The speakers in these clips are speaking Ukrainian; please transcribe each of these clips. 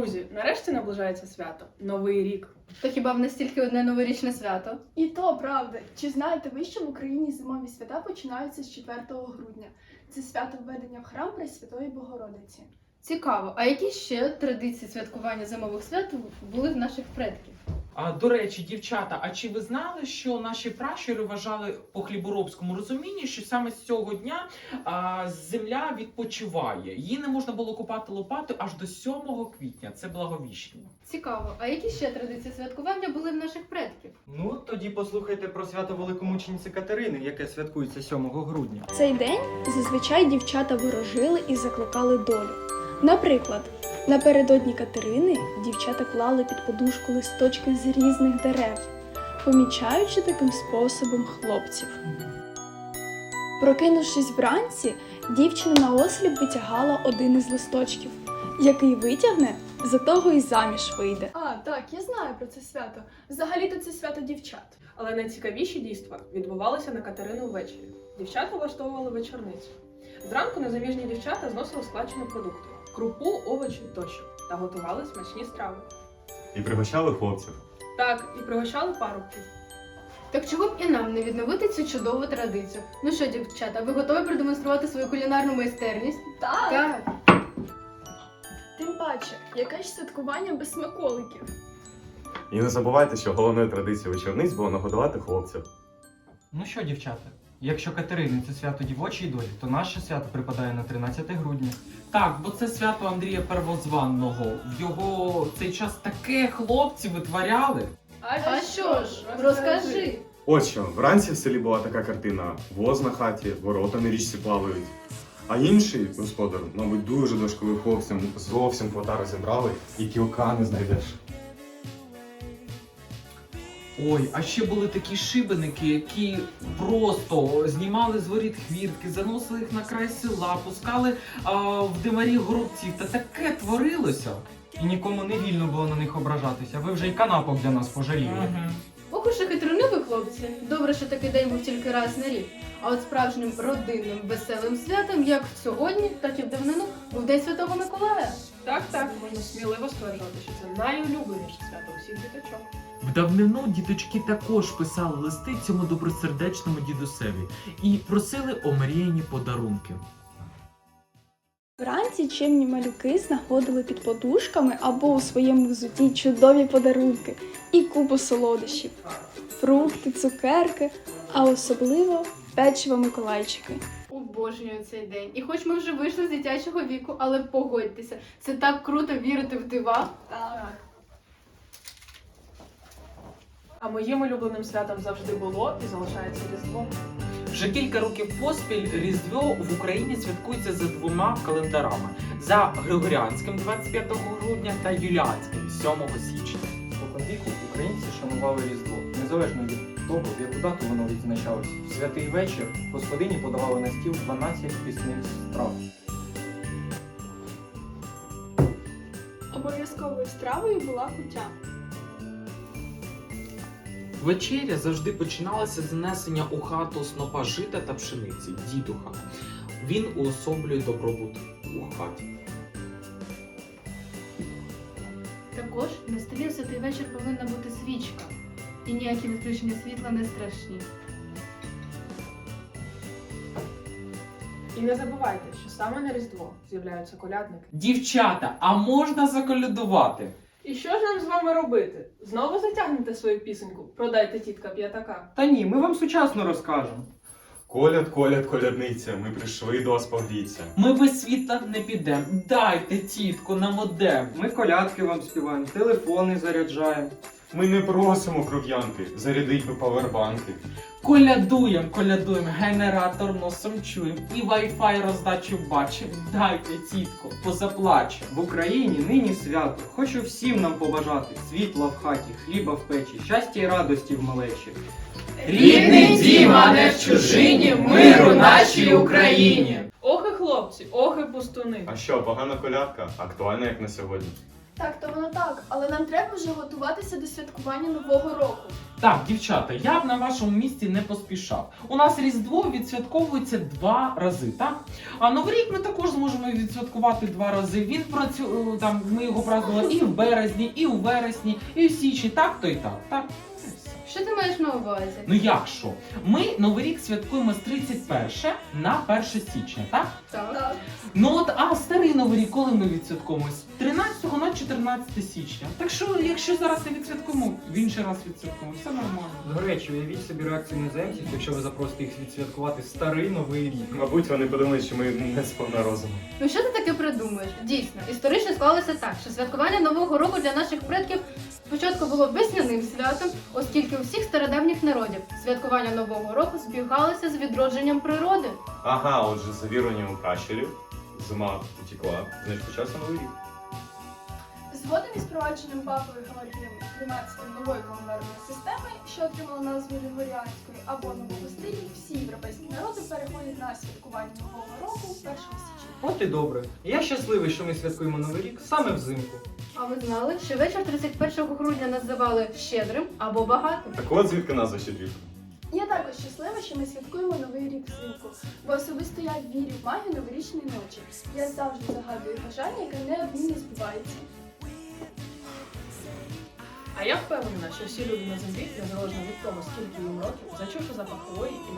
Друзі, нарешті наближається свято Новий рік. То хіба в нас тільки одне новорічне свято? І то правда. Чи знаєте ви, що в Україні зимові свята починаються з 4 грудня? Це свято введення в храм Пресвятої Богородиці. Цікаво, а які ще традиції святкування зимових свят були в наших предків? А, до речі, дівчата, а чи ви знали, що наші пращури вважали по хліборобському розумінні, що саме з цього дня а, земля відпочиває? Її не можна було купати лопатою аж до 7 квітня. Це благовіщення. Цікаво, а які ще традиції святкування були в наших предків? Ну, тоді послухайте про свято великомучениці Катерини, яке святкується 7 грудня. Цей день зазвичай дівчата ворожили і закликали долю. Наприклад, напередодні Катерини дівчата клали під подушку листочки з різних дерев, помічаючи таким способом хлопців. Прокинувшись вранці, дівчина на осліп витягала один із листочків, який витягне, за того і заміж вийде. А, так, я знаю про це свято. Взагалі-то це свято дівчат. Але найцікавіші дійства відбувалися на Катерину ввечері. Дівчата влаштовували вечорницю. Зранку незаміжні дівчата зносили складчину продукти, крупу, овочі тощо та готували смачні страви. І пригощали хлопців. Так, і пригощали парубків. Так чого б і нам не відновити цю чудову традицію? Ну що, дівчата, ви готові продемонструвати свою кулінарну майстерність? Так, Так. тим паче, яке ж святкування без смаколиків. І не забувайте, що головною традицією вечорниць було нагодувати хлопців. Ну що, дівчата, якщо Катерини це свято дівочої долі, то наше свято припадає на 13 грудня. Так, бо це свято Андрія Первозванного. В його цей час таке хлопці витворяли. А що ж, розкажи. От що, вранці в селі була така картина: воз на хаті, ворота на річці плавають. А інший господар, мабуть, дуже дошкою хлопцям зовсім хвота розібрали і кілка не знайдеш. Ой, а ще були такі шибеники, які просто знімали з воріт хвіртки, заносили їх на край села, пускали а, в димарі горобців. Та таке творилося. І нікому не вільно було на них ображатися. Ви вже й канапок для нас пожаліли. Угу. уж і хитруниві хлопці. Добре, що такий день був тільки раз на рік. А от справжнім родинним веселим святом, як сьогодні, так і в давнину, був День Святого Миколая. Так, так, можна сміливо стверджувати, що це найулюбленіше свято усіх діточок. В давнину діточки також писали листи цьому добросердечному дідусеві і просили омріяні подарунки. Вранці чимні малюки знаходили під подушками або у своєму взутті чудові подарунки і купу солодощів, фрукти, цукерки, а особливо печиво Миколайчики. Обожнюю цей день. І хоч ми вже вийшли з дитячого віку, але погодьтеся, це так круто вірити в дива. Так. А моїм улюбленим святом завжди було і залишається Різдво. Вже кілька років поспіль Різдво в Україні святкується за двома календарами: за Григоріанським 25 грудня та Юліанським 7 січня. Споконвіку українці шанували Різдво, незалежно від того, в яку дату воно відзначалось. В святий вечір господині подавали на стіл 12 пісних страв. Обов'язковою стравою була кутя. Вечеря завжди починалася з занесення у хату снопа жита та пшениці, дідуха. Він уособлює добробут у хаті. Також на столі у святий вечір повинна бути свічка. І ніякі відключення світла не страшні. І не забувайте, що саме на Різдво з'являються колядники. Дівчата, а можна заколядувати? І що ж нам з вами робити? Знову затягнете свою пісеньку? Продайте тітка п'ятака. Та ні, ми вам сучасно розкажемо. Коляд, коляд, колядниця, ми прийшли до вас погріться. Ми без світла не підемо. Дайте, тітко, на модем. Ми колядки вам співаємо, телефони заряджаємо. Ми не просимо кров'янки, зарядить би павербанки. Колядуєм, колядуєм, генератор носом чуєм і вай-фай роздачу бачим. Дайте, тітко, позаплачем. В Україні нині свято. Хочу всім нам побажати світла в хаті, хліба в печі, щастя і радості в малечі. Рідний дім, а не в чужині, миру нашій Україні. Ох і хлопці, ох і пустуни. А що, погана колядка? Актуальна як на сьогодні. Так, то воно так, але нам треба вже готуватися до святкування Нового року. Так, дівчата, я б на вашому місці не поспішав. У нас Різдво відсвятковується два рази, так? А Новий рік ми також зможемо відсвяткувати два рази. Він працю... там ми його празднували і в березні, і у вересні, і в січні. Так то і так. Так. Що ти маєш на увазі? Ну як що? Ми Новий рік святкуємо з 31 на 1 січня, так? Так. Ну от, а старий Новий рік, коли ми відсвяткуємо? З 13 на 14 січня. Так що, якщо зараз не відсвяткуємо, в інший раз відсвяткуємо. Все нормально. До речі, уявіть собі реакцію іноземців, якщо ви запросите їх відсвяткувати старий новий рік. Мабуть, вони подумають, що ми не сповна розуму. Ну що ти таке придумаєш? Дійсно, історично склалося так, що святкування Нового року для наших предків спочатку було весняним святом, оскільки у всіх стародавніх народів святкування Нового року збігалося з відродженням природи. Ага, отже, за віруванням пращурів, зима утекла, значить почався новий рік. Згодом із впровадженням папою Георгієм XIII нової календарної системи, що отримала назву Григоріанської або нового стилю, всі європейські народи переходять на святкування Нового року 1 січня. От і добре. Я щасливий, що ми святкуємо новий рік саме взимку. А ви знали, що вечір 31 грудня називали щедрим або багатим? Так от звідки назва щедрівка? Я також щаслива, що ми святкуємо новий рік взимку, бо особисто я вірю в магію новорічної ночі. Я завжди загадую бажання, яке неодмінно збувається. А я впевнена, що всі люди на землі, незалежно від того, скільки їм років, зачувши запах хвої і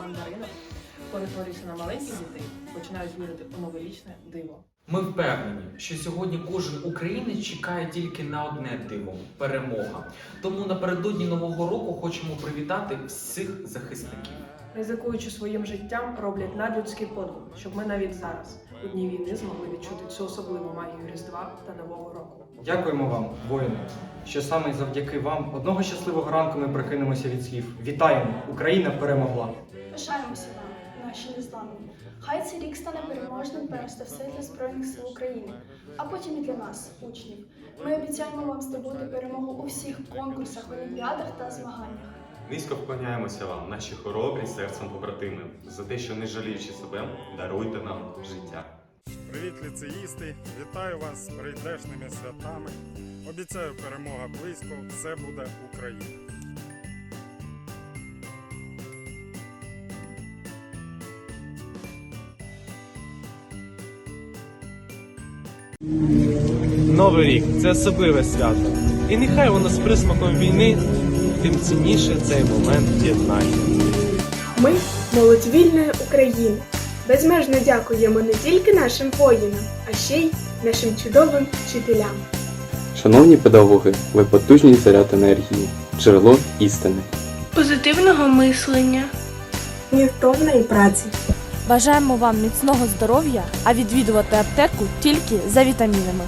мандаринок, перетворюються на маленьких дітей, починають вірити у новорічне диво. Ми впевнені, що сьогодні кожен українець чекає тільки на одне диво перемога. Тому напередодні нового року хочемо привітати всіх захисників. Ризикуючи своїм життям, роблять надлюдський подвиг, щоб ми навіть зараз, у дні війни, змогли відчути цю особливу магію Різдва та Нового року. Дякуємо вам, воїни, що саме завдяки вам одного щасливого ранку ми прокинемося від слів. Вітаємо! Україна перемогла! Пишаємося вам, наші незламні. Хай цей рік стане переможним перш за все для Збройних сил України, а потім і для нас, учнів. Ми обіцяємо вам здобути перемогу у всіх конкурсах, олімпіадах та змаганнях. Низько вклоняємося вам, наші хоробрі серцем побратими, за те, що не жаліючи себе, даруйте нам життя. Привіт, ліцеїсти! Вітаю вас з прийдешними святами. Обіцяю, перемога близько, все буде Україна. Новий рік це особливе свято. І нехай воно з присмаком війни, тим цінніше цей момент єднання. Ми молодь вільної України. Безмежно дякуємо не тільки нашим воїнам, а ще й нашим чудовим вчителям. Шановні педагоги, ви потужний заряд енергії, джерело істини. Позитивного мислення, невтомної праці. Бажаємо вам міцного здоров'я, а відвідувати аптеку тільки за вітамінами.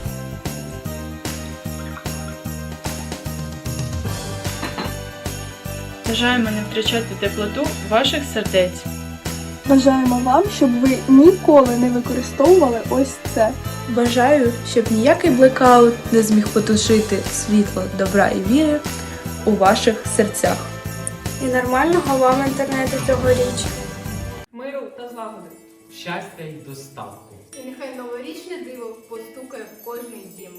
Бажаємо не втрачати теплоту ваших сердець. Бажаємо вам, щоб ви ніколи не використовували ось це. Бажаю, щоб ніякий блекаут не зміг потушити світло добра і віри у ваших серцях. І нормального вам інтернету цьогоріч. Злагоди. Щастя й достатку. І нехай новорічне диво постукає в кожний дім.